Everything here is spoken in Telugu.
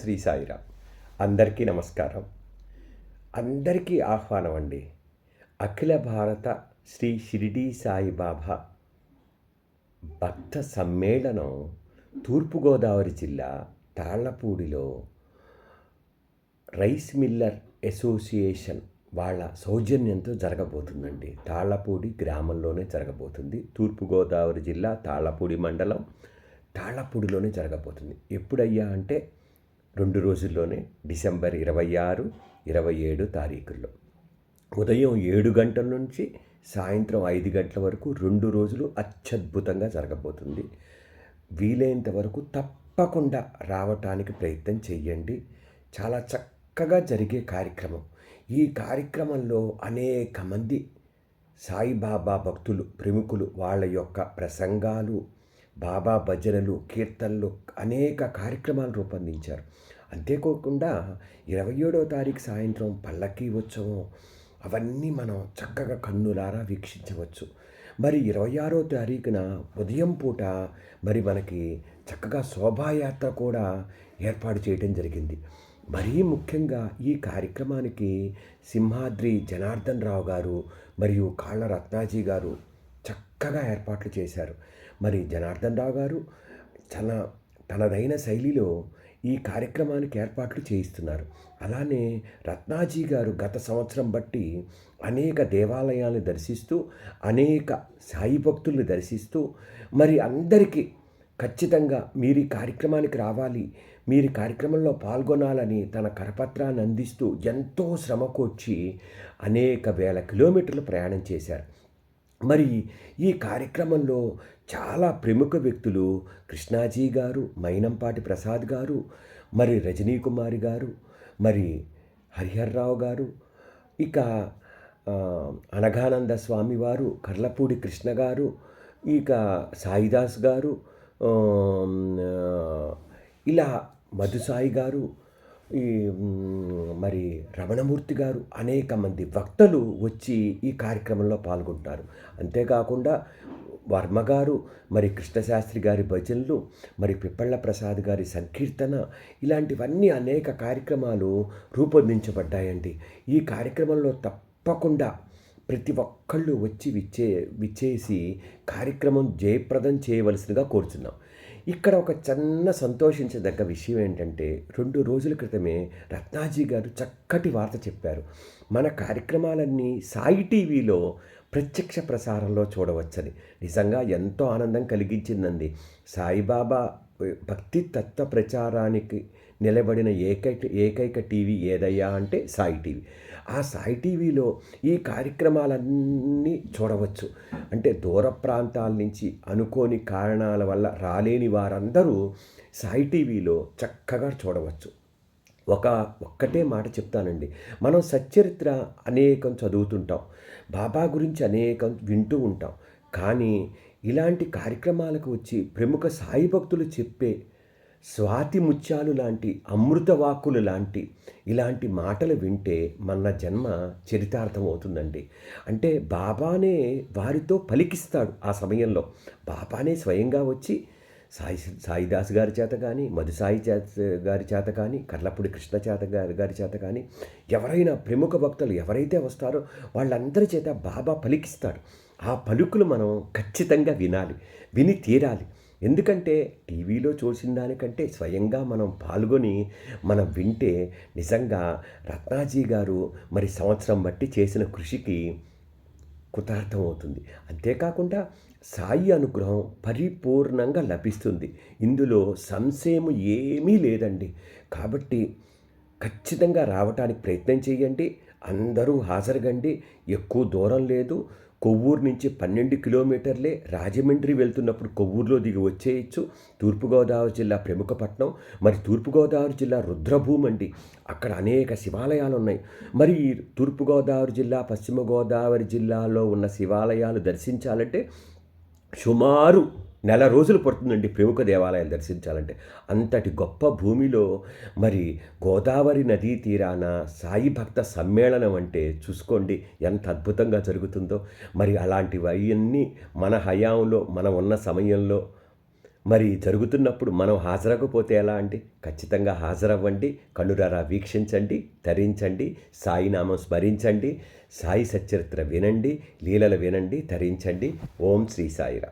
శ్రీ సాయిరా అందరికీ నమస్కారం. అందరికీ ఆహ్వానం అండి అఖిల భారత శ్రీ షిరిడీ సాయిబాబా భక్త సమ్మేళనం తూర్పుగోదావరి జిల్లా తాళ్ళపూడిలో రైస్ మిల్లర్ అసోసియేషన్ వాళ్ళ సౌజన్యంతో జరగబోతుందండి. తాళ్ళపూడి గ్రామంలోనే జరగబోతుంది. తూర్పుగోదావరి జిల్లా తాళ్ళపూడి మండలం తాళ్ళపూడిలోనే జరగబోతుంది. ఎప్పుడయ్యా అంటే రెండు రోజుల్లోనే డిసెంబర్ ఇరవై ఆరు ఇరవై ఏడు తారీఖుల్లో. ఉదయం ఏడు గంటల నుంచి సాయంత్రం ఐదు గంటల వరకు రెండు రోజులు అత్యద్భుతంగా జరగబోతుంది. వీలైనంత వరకు తప్పకుండా రావటానికి ప్రయత్నం చెయ్యండి చాలా చక్కగా జరిగే కార్యక్రమం. ఈ కార్యక్రమంలో అనేక మంది సాయిబాబా భక్తులు ప్రముఖులు వాళ్ళ యొక్క ప్రసంగాలు బాబా భజనలు కీర్తనలు అనేక కార్యక్రమాలు రూపొందించారు. అంతేకాకుండా ఇరవై ఏడవ తారీఖు సాయంత్రం పల్లకీ ఉత్సవం అవన్నీ మనం చక్కగా కన్నులారా వీక్షించవచ్చు. మరి ఇరవై ఆరో తారీఖున ఉదయం పూట మరి మనకి చక్కగా శోభాయాత్ర కూడా ఏర్పాటు చేయడం జరిగింది. మరీ ముఖ్యంగా ఈ కార్యక్రమానికి సింహాద్రి జనార్దన్ రావు గారు మరియు కాళ్ళ రత్నాజీ గారు చక్కగా ఏర్పాట్లు చేశారు. మరి జనార్దన్ రావు గారు చాలా తనదైన శైలిలో ఈ కార్యక్రమానికి ఏర్పాట్లు చేయిస్తున్నారు. అలానే రత్నాజీ గారు గత సంవత్సరం బట్టి అనేక దేవాలయాలను దర్శిస్తూ అనేక సాయి భక్తుల్ని దర్శిస్తూ మరి అందరికీ ఖచ్చితంగా మీరు ఈ కార్యక్రమానికి రావాలి మీరు కార్యక్రమంలో పాల్గొనాలని తన కరపత్రాన్ని అందిస్తూ ఎంతో శ్రమకొచ్చి అనేక వేల కిలోమీటర్లు ప్రయాణం చేశారు. మరి ఈ కార్యక్రమంలో చాలా ప్రముఖ వ్యక్తులు కృష్ణాజీ గారు మైనంపాటి ప్రసాద్ గారు మరి రజనీ కుమారి గారు మరి హరిహర్రావు గారు ఇక అనఘానంద స్వామి వారు కర్లపూడి కృష్ణ గారు ఇక సాయిదాస్ గారు ఇలా మధుసాయి గారు ఈ మరి రమణమూర్తి గారు అనేక మంది వక్తలు వచ్చి ఈ కార్యక్రమంలో పాల్గొంటారు. అంతేకాకుండా వర్మ గారు మరి కృష్ణశాస్త్రి గారి భజనలు మరి పిప్పళ్ళ ప్రసాద్ గారి సంకీర్తన ఇలాంటివన్నీ అనేక కార్యక్రమాలు రూపొందించబడ్డాయండి. ఈ కార్యక్రమంలో తప్పకుండా ప్రతి ఒక్కళ్ళు వచ్చి విచ్చే విచ్చేసి కార్యక్రమం జయప్రదం చేయవలసిందిగా కోరుచున్నాం. ఇక్కడ ఒక చిన్న సంతోషించదగ్గ విషయం ఏంటంటే రెండు రోజుల క్రితమే రత్నాజీ గారు చక్కటి వార్త చెప్పారు. మన కార్యక్రమాలన్నీ సాయి టీవీలో ప్రత్యక్ష ప్రసారంలో చూడవచ్చని. నిజంగా ఎంతో ఆనందం కలిగించిందండి. సాయిబాబా భక్తి తత్వ ప్రచారానికి నిలబడిన ఏకైక ఏకైక టీవీ ఏదయ్యా అంటే సాయి టీవీ. ఆ సాయి టీవీలో ఈ కార్యక్రమాలన్నీ చూడవచ్చు. అంటే దూర ప్రాంతాల నుంచి అనుకోని కారణాల వల్ల రాలేని వారందరూ సాయి టీవీలో చక్కగా చూడవచ్చు. ఒక ఒక్కటే మాట చెప్తానండి. మనం సచ్చరిత్ర అనేకం చదువుతుంటాం. బాబా గురించి అనేకం వింటూ ఉంటాం. కానీ ఇలాంటి కార్యక్రమాలకు వచ్చి ప్రముఖ సాయి భక్తులు చెప్పే స్వాతి ముత్యాలు లాంటి అమృత వాక్కులు లాంటి ఇలాంటి మాటలు వింటే మన జన్మ చరితార్థం అవుతుందండి. అంటే బాబానే వారితో పలికిస్తాడు ఆ సమయంలో. బాబానే స్వయంగా వచ్చి సాయి సాయిదాస్ గారి చేత కానీ మధుసాయి చేత గారి చేత కానీ కర్లపూడి కృష్ణ చేత గారి గారి చేత కానీ ఎవరైనా ప్రముఖ భక్తులు ఎవరైతే వస్తారో వాళ్ళందరి చేత బాబా పలికిస్తాడు. ఆ పలుకులు మనం ఖచ్చితంగా వినాలి. విని తీరాలి. ఎందుకంటే టీవీలో చూసిన దానికంటే స్వయంగా మనం పాల్గొని మనం వింటే నిజంగా రత్నాజీ గారు మరి సంవత్సరం బట్టి చేసిన కృషికి కృతార్థం అవుతుంది. అంతేకాకుండా సాయి అనుగ్రహం పరిపూర్ణంగా లభిస్తుంది. ఇందులో సంశయం ఏమీ లేదండి. కాబట్టి ఖచ్చితంగా రావటానికి ప్రయత్నం చేయండి. అందరూ హాజరుగండి. ఎక్కువ దూరం లేదు. కొవ్వూరు నుంచి పన్నెండు కిలోమీటర్లే రాజమండ్రి వెళ్తున్నప్పుడు కొవ్వూరులో దిగి వచ్చేయచ్చు. తూర్పుగోదావరి జిల్లా ప్రముఖ పట్టణం మరి తూర్పుగోదావరి జిల్లా రుద్రభూమి అండి. అక్కడ అనేక శివాలయాలు ఉన్నాయి మరి తూర్పుగోదావరి జిల్లా పశ్చిమ గోదావరి జిల్లాలో ఉన్న శివాలయాలు దర్శించాలంటే సుమారు నెల రోజులు పడుతుందండి ప్రముఖ దేవాలయాలు దర్శించాలంటే. అంతటి గొప్ప భూమిలో మరి గోదావరి నదీ తీరాన సాయి భక్త సమ్మేళనం అంటే చూసుకోండి ఎంత అద్భుతంగా జరుగుతుందో. మరి అలాంటివి అవన్నీ మన హయాంలో మనం ఉన్న సమయంలో మరి జరుగుతున్నప్పుడు మనం హాజరకపోతే ఎలా అండి? ఖచ్చితంగా హాజరవ్వండి కనురారా వీక్షించండి తరించండి సాయినామం స్మరించండి సాయి సచ్చరిత్ర వినండి లీలలు వినండి తరించండి. ఓం శ్రీ సాయిరా